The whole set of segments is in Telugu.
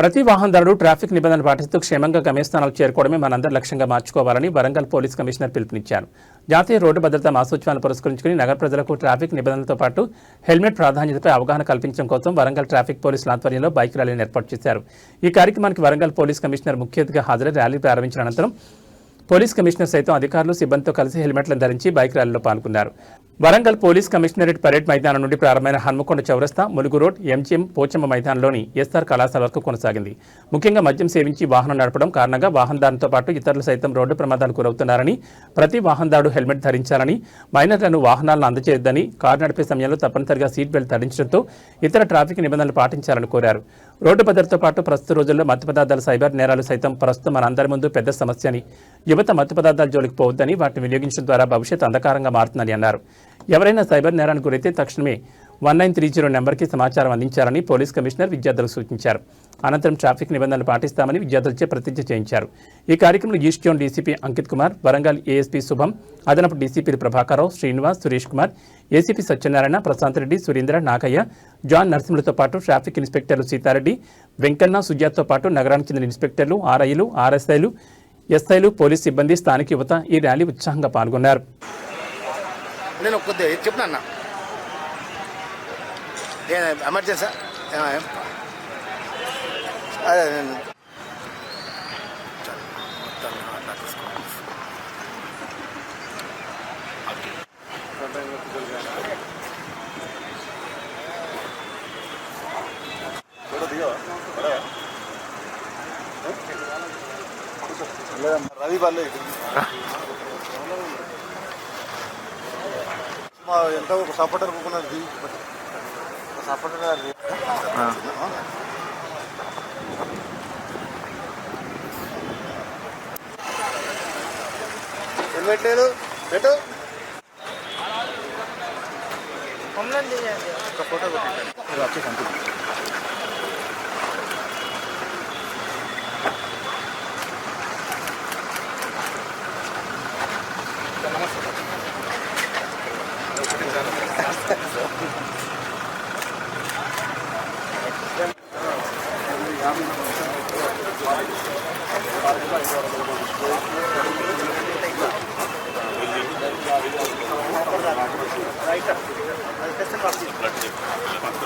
ప్రతి వాహనదారుడు ట్రాఫిక్ నిబంధనలు పాటిస్తూ క్షేమంగా గమ్యస్థానాలు చేరుకోవడమే మనందరి లక్ష్యంగా మార్చుకోవాలని వరంగల్ పోలీస్ కమిషనర్ పిలుపునిచ్చారు. జాతీయ రోడ్డు భద్రతా మాసోత్సవాన్ని పురస్కరించుకుని నగర ప్రజలకు ట్రాఫిక్ నిబంధనలతో పాటు హెల్మెట్ ప్రాధాన్యతపై అవగాహన కల్పించడం కోసం వరంగల్ ట్రాఫిక్ పోలీసుల ఆధ్వర్యంలో బైక్ ర్యాలీని ఏర్పాటు చేశారు. ఈ కార్యక్రమానికి వరంగల్ పోలీస్ కమిషనర్ ముఖ్య అతిథిగా హాజరై ర్యాలీ ప్రారంభించిన అనంతరం పోలీస్ కమిషనర్ సైతం అధికారులు సిబ్బందితో కలిసి హెల్మెట్లను ధరించి బైక్ ర్యాలీలో పాల్గొన్నారు. వరంగల్ పోలీస్ కమిషనరేట్ పరేడ్ మైదానం నుండి ప్రారంభమైన హన్మకొండ చౌరస్తా ములుగు రోడ్ ఎంజిఎం పోచమ్మ మైదానంలోని ఎస్ఆర్ కళాశాల వరకు కొనసాగింది. ముఖ్యంగా మద్యం సేవించి వాహనం నడపడం కారణంగా వాహనదారులతో పాటు ఇతరులు సైతం రోడ్డు ప్రమాదాలు గురవుతున్నారని ప్రతి వాహనదారుడు హెల్మెట్ ధరించాలని మైనర్లను వాహనాలను అందజేయొద్దని కారు నడిపే సమయంలో తప్పనిసరిగా సీట్ బెల్ట్ ధరించడంతో ఇతర ట్రాఫిక్ నిబంధనలు పాటించాలని కోరారు. రోడ్డు భద్రతతో పాటు ప్రస్తుత రోజుల్లో మత్తు పదార్థాల సైబర్ నేరాలు సైతం ప్రస్తుతం మనందరి ముందు పెద్ద సమస్య అని యువత మత్తు పదార్థాల జోలికి పోవద్దని వాటిని వినియోగించడం ద్వారా భవిష్యత్ అంధకారంగా మారుతుందని అన్నారు. ఎవరైనా సైబర్ నేరానికి గురైతే తక్షణమే వన్ నైన్ త్రీ జీరో నెంబర్కి సమాచారం అందించాలని పోలీస్ కమిషనర్ విద్యార్థులకు సూచించారు. అనంతరం ట్రాఫిక్ నిబంధనలు పాటిస్తామని విద్యార్థులచే ప్రతిజ్ఞ చేయించారు. ఈ కార్యక్రమంలో east zone DCP Ankit Kumar Warangal ASP Shubham అదనపు డీసీపీలు ప్రభాకరరావు శ్రీనివాస్ సురేష్ కుమార్ ఏసీపీ సత్యనారాయణ ప్రశాంత్ రెడ్డి సురేంద్ర నాగయ్య జాన్ నరసింహులతో పాటు ట్రాఫిక్ ఇన్స్పెక్టర్లు సీతారెడ్డి వెంకన్న సుజాత్తో పాటు నగరానికి చెందిన ఇన్స్పెక్టర్లు ఆర్ఐలు ఆర్ఎస్ఐలు ఎస్ఐలు పోలీస్ సిబ్బంది స్థానిక యువత ఈ ర్యాలీ ఉత్సాహంగా పాల్గొన్నారు. ఎమర్జెన్సీ? అదే నేను రవి బాలు మా ఎంత ఒక సపోర్టర్ కూకున్నది హెల్మెట్ లేదు పెట్టు. ఒక ఫోటో పెట్టండి. వచ్చి Right. Right. Right.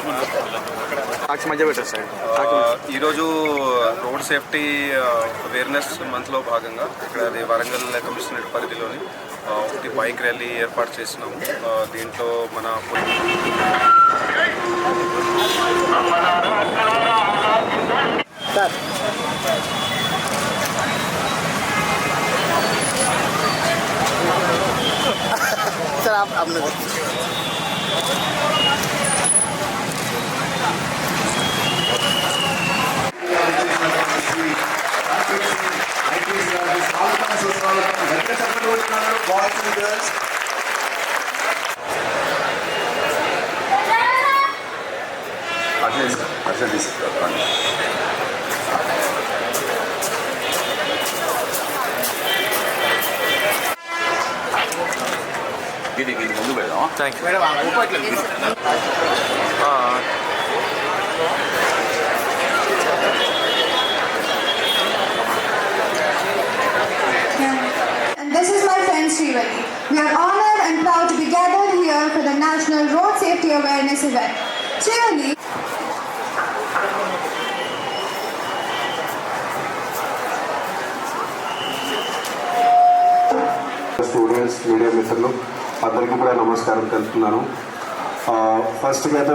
Right. సాక్షి మధ్య పెట్టారు సార్ ఆ, ఈరోజు రోడ్ సేఫ్టీ అవేర్నెస్ మంత్లో భాగంగా ఇక్కడ అది వరంగల్ కమిషనరేట్ పరిధిలోని ఆ, ఒకటి బైక్ ర్యాలీ ఏర్పాటు చేసినాము ఆ, దీంట్లో మన సార్ सर आप శ్రీ ఐపీఎస్ గారికి స్వాగతం సుస్వాగతం గట్టిగా చెప్పండి దీనికి ముందు పెడదాం thank you madam my. We are honored and proud to be gathered here for the National Road Safety Awareness event. Cheerily, students media మిత్రులు అందరికీ కూడా నమస్కారం తెలుపుతున్నాను ఆ, ఫస్ట్గా అయితే